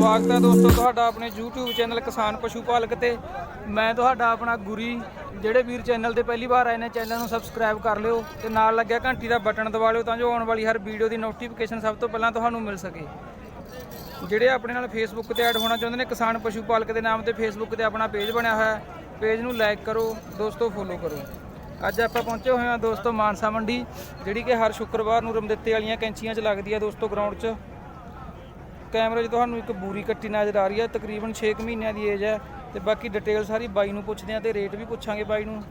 ਸਵਾਗਤ ਹੈ ਦੋਸਤੋ, ਤੁਹਾਡਾ ਆਪਣੇ YouTube ਚੈਨਲ ਕਿਸਾਨ ਪਸ਼ੂ ਪਾਲਕ ਤੇ। ਮੈਂ ਤੁਹਾਡਾ ਆਪਣਾ ਗੁਰੀ, ਜਿਹੜੇ ਵੀਰ ਚੈਨਲ ਤੇ ਪਹਿਲੀ ਵਾਰ ਆਏ ਨੇ, ਚੈਨਲ ਨੂੰ ਸਬਸਕ੍ਰਾਈਬ ਕਰ ਲਿਓ ਤੇ ਨਾਲ ਲੱਗਿਆ ਘੰਟੀ ਦਾ ਬਟਨ ਦਬਾ ਲਿਓ ਤਾਂ ਜੋ ਆਉਣ ਵਾਲੀ ਹਰ ਵੀਡੀਓ ਦੀ ਨੋਟੀਫਿਕੇਸ਼ਨ ਸਭ ਤੋਂ ਪਹਿਲਾਂ ਤੁਹਾਨੂੰ ਮਿਲ ਸਕੇ। ਜਿਹੜੇ ਆਪਣੇ ਨਾਲ ਫੇਸਬੁੱਕ ਤੇ ਐਡ ਹੋਣਾ ਚਾਹੁੰਦੇ ਨੇ, ਕਿਸਾਨ ਪਸ਼ੂ ਪਾਲਕ ਦੇ ਨਾਮ ਤੇ ਫੇਸਬੁੱਕ ਤੇ ਆਪਣਾ ਪੇਜ ਬਣਿਆ ਹੋਇਆ ਹੈ ਪੇਜ ਨੂੰ ਲਾਈਕ ਕਰੋ, ਦੋਸਤੋ ਫੋਲੋ ਕਰੋ। ਅੱਜ ਆਪਾਂ ਪਹੁੰਚੇ ਹੋਏ ਹਾਂ ਦੋਸਤੋ ਮਾਨਸਾ ਮੰਡੀ, ਜਿਹੜੀ ਕਿ ਹਰ ਸ਼ੁੱਕਰਵਾਰ ਨੂੰ ਰਮਦਿੱਤੇ ਵਾਲੀਆਂ ਕੈਂਚੀਆਂ 'ਚ ਲੱਗਦੀ ਹੈ ਦੋਸਤੋ ਗਰਾਊਂਡ 'ਚ। ਕੈਮਰੇ 'ਚ ਤੁਹਾਨੂੰ ਇੱਕ ਬੂਰੀ ਕੱਟੀ ਨਜ਼ਰ ਆ ਰਹੀ ਹੈ ਤਕਰੀਬਨ 6 ਕੁ ਮਹੀਨਿਆਂ ਦੀ ਏਜ ਹੈ ਤੇ ਬਾਕੀ ਡਿਟੇਲ ਸਾਰੀ ਬਾਈ ਨੂੰ ਪੁੱਛਦੇ ਆ ਤੇ ਰੇਟ ਵੀ ਪੁੱਛਾਂਗੇ ਬਾਈ ਨੂੰ।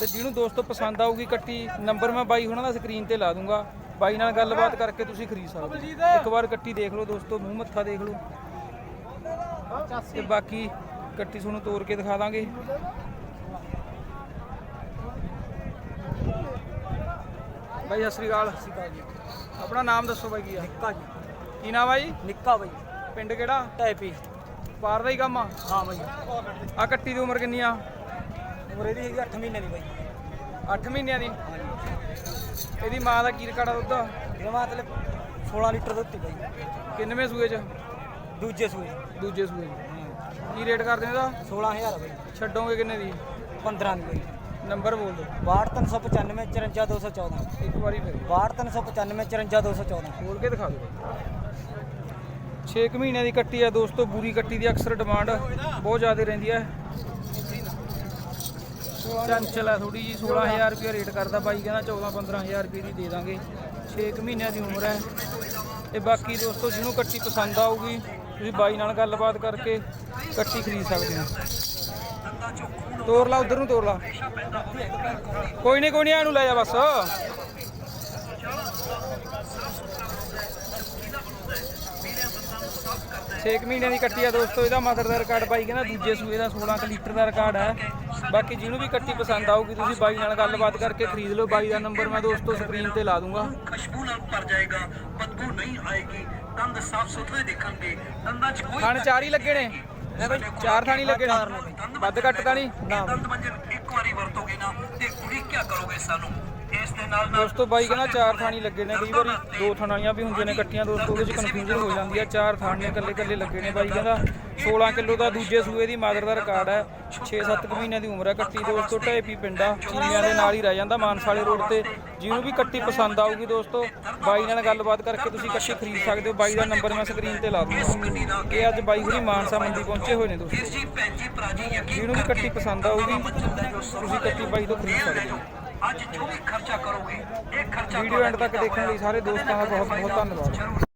ਤੇ ਜਿਹਨੂੰ ਦੋਸਤੋ ਪਸੰਦ ਆਊਗੀ ਕੱਟੀ ਨੰਬਰ ਮੈਂ ਬਾਈ ਉਹਨਾਂ ਦਾ ਸਕਰੀਨ ਤੇ ਲਾ ਦੂੰਗਾ। ਬਾਈ ਨਾਲ ਗੱਲਬਾਤ ਕਰਕੇ ਤੁਸੀਂ ਖਰੀਦ ਸਕਦੇ ਹੋ। ਇੱਕ ਵਾਰ ਕੱਟੀ ਦੇਖ ਲਓ ਦੋਸਤੋ ਮੂੰਹ ਮੱਥਾ ਦੇਖ ਲਓ। ਤੇ ਬਾਕੀ ਕੱਟੀ ਤੁਹਾਨੂੰ ਤੋੜ ਕੇ ਦਿਖਾ ਦਾਂਗੇ। ਬਾਈ ਸਤਿ ਸ੍ਰੀ ਅਕਾਲ। ਜੀ ਆਪਣਾ ਨਾਮ ਦੱਸੋ ਬਾਈ ਕੀ ਆ? ਨਿੱਕਾ ਜੀ। ਕੀ ਨਾਮ ਆ ਜੀ? ਨਿੱਕਾ ਬਾਈ। ਪਿੰਡ ਕਿਹੜਾ? ਟੈਪੀ। ਪਾਰ ਦਾ ਹੀ ਕੰਮ ਆ? ਹਾਂ ਬਾਈ। ਆ ਕੱਟੀ ਦੀ ਉਮਰ ਕਿੰਨੀ ਆ? ਉਮਰ ਇਹਦੀ ਹੈਗੀ 8 ਮਹੀਨੇ ਦੀ ਬਾਈ। 8 ਮਹੀਨਿਆਂ ਦੀ? ਇਹਦੀ ਮਾਂ ਦਾ ਕੀ ਰਿਕਾਰਡ ਆ ਦੁੱਧ? ਇਹਦਾ ਮਤਲਬ 16 ਲੀਟਰ ਦੁੱਧ ਤੀ ਬਾਈ। ਕਿੰਨਵੇਂ ਸੂਏ ਚ? ਦੂਜੇ ਸੂਏ। ਦੂਜੇ ਸੂਏ। ਕੀ ਰੇਟ ਕਰਦੇ ਨੇ ਇਹਦਾ? 16000 ਬਾਈ। ਛੱਡੋਗੇ ਕਿੰਨੇ ਦੀ? 15 ਦੀ ਬਾਈ। ਨੰਬਰ ਬੋਲ ਦਿਓ। 62395 54214 ਇੱਕ ਵਾਰੀ ਫਿਰ। 62395 54214 ਖੋਲ ਕੇ ਦਿਖਾ ਦਿਓ। 6 ਮਹੀਨਿਆਂ ਦੀ ਕੱਟੀ ਆ ਦੋਸਤੋ, ਬੂਰੀ ਕੱਟੀ ਦੀ ਅਕਸਰ ਡਿਮਾਂਡ ਬਹੁਤ ਜ਼ਿਆਦਾ ਰਹਿੰਦੀ ਹੈ ਚੰਚਲ ਹੈ ਥੋੜੀ ਜੀ 16000 ਰੁਪਏ ਰੇਟ ਕਰਦਾ ਬਾਈ, ਕਹਿੰਦਾ 14 15000 ਰੁਪਏ ਦੀ ਦੇ ਦਾਂਗੇ। 6 ਮਹੀਨਿਆਂ ਦੀ ਉਮਰ ਹੈ ਤੇ ਬਾਕੀ ਦੋਸਤੋ, ਜਿਹਨੂੰ ਕੱਟੀ ਪਸੰਦ ਆਊਗੀ, ਤੁਸੀਂ ਬਾਈ ਨਾਲ ਗੱਲਬਾਤ ਕਰਕੇ ਕੱਟੀ ਖਰੀਦ ਸਕਦੇ ਹੋ। ਤੋਰ ਲਾ, ਉਧਰ ਨੂੰ ਤੋਰ ਲਾ। ਕੋਈ ਨਹੀਂ ਕੋਈ ਨਹੀਂ ਇਹਨੂੰ ਲੈ ਜਾ ਬਸ। ਛੇ ਕੁ ਮਹੀਨਿਆਂ ਦੀ ਕੱਟੀ ਆ ਦੋਸਤੋ ਇਹਦਾ ਮਦਰ ਦਾ ਰਿਕਾਰਡ ਬਾਈ ਕਹਿੰਦਾ ਦੂਜੇ ਸੂਏ ਦਾ 16 ਕੁ ਲੀਟਰ ਦਾ ਰਿਕਾਰਡ ਹੈ ਬਾਕੀ ਜਿਹਨੂੰ ਵੀ ਕੱਟੀ ਪਸੰਦ ਆਊਗੀ ਤੁਸੀਂ ਬਾਈ ਨਾਲ ਗੱਲਬਾਤ ਕਰਕੇ ਖਰੀਦ ਲਓ। ਬਾਈ ਦਾ ਨੰਬਰ ਮੈਂ ਦੋਸਤੋ ਸਕਰੀਨ ਤੇ ਲਾ ਦੂੰਗਾ। ਖੁਸ਼ਬੂ ਨਾਲ ਭਰ ਜਾਏਗਾ ਬਦਬੂ ਨਹੀਂ ਆਏਗੀ ਦੰਦ ਸਾਫ਼ ਸੁਥਰੇ ਦਿਖਣਗੇ। ਦੰਦਾਂ 'ਚ ਕੋਈ ਥਣ ਚਾਰ ਹੀ ਲੱਗੇ ਨੇ। ਚਾਰ ਥਾਣੀ ਲੱਗੇ ਨੇ। ਵੱਧ ਘੱਟ ਤਾਂ ਨਹੀਂ। ਦੰਦ ਮੰਜਨ ਇੱਕ ਵਾਰੀ ਵਰਤੋਗੇ ਨਾ ਤੇ ਕੁੜੀ ਕੀ ਕਰੋਗੇ ਸਾਨੂੰ। ਇਸ ਦੇ ਨਾਲ ਨਾਲ ਦੋਸਤੋ ਬਾਈ ਕਹਿੰਦਾ ਚਾਰ ਥਾਣੀ ਲੱਗੇ ਨੇ, ਕਈ ਵਾਰੀ ਦੋ ਥਾਣੀਆਂ ਵੀ ਹੁੰਦੀਆਂ ਨੇ ਕੱਟੀਆਂ ਦੋਸਤੋ ਉਹਦੇ ਚ ਕਨਫਿਊਜ਼ਨ ਹੋ ਜਾਂਦੀ ਹੈ। ਚਾਰ ਥਾਣੀਆਂ ਇਕੱਲੇ ਇਕੱਲੇ ਲੱਗੇ ਨੇ ਬਾਈ ਕਹਿੰਦਾ। 16 ਕਿਲੋ ਦਾ ਦੂਜੇ ਸੂਏ ਦੀ ਮਾਦਰ ਦਾ ਰਿਕਾਰਡ ਹੈ। 6-7 ਮਹੀਨਿਆਂ ਦੀ ਉਮਰ ਹੈ ਕੱਟੀ ਦੋਸਤੋ ਢੇਪੀ ਪਿੰਡਾ ਚੀਨੀਆਂ ਦੇ ਨਾਲ ਹੀ ਰਹਿ ਜਾਂਦਾ ਮਾਨਸਾਲੇ ਰੋਡ ਤੇ। ਜਿਹਨੂੰ ਵੀ ਕੱਟੀ ਪਸੰਦ ਆਊਗੀ ਦੋਸਤੋ, ਬਾਈ ਨਾਲ ਗੱਲਬਾਤ ਕਰਕੇ ਤੁਸੀਂ ਕੱਟੀ ਖਰੀਦ ਸਕਦੇ ਹੋ। ਬਾਈ ਦਾ ਨੰਬਰ ਮੈਂ ਸਕਰੀਨ ਤੇ ਲਾ ਦੂੰਗਾ ਇਹ ਅੱਜ ਬਾਈ ਹੁਣੀ ਮਾਨਸਾ ਮੰਡੀ ਪਹੁੰਚੇ ਹੋਏ ਨੇ ਦੋਸਤੋ। ਜਿਹਨੂੰ ਵੀ ਕੱਟੀ ਪਸੰਦ ਆਊਗੀ, ਤੁਸੀਂ ਕੱਟੀ ਬਾਈ ਤੋਂ ਖਰੀਦ ਸਕਦੇ ਹੋ ਅੱਜ ਜੋ ਵੀ ਖਰਚਾ ਕਰੋਗੇ ਇਹ ਖਰਚਾ ਵੀਡੀਓ ਐਂਡ ਤੱਕ ਦੇਖਣ ਲਈ ਸਾਰੇ ਦੋਸਤਾਂ ਦਾ ਬਹੁਤ ਬਹੁਤ ਧੰਨਵਾਦ।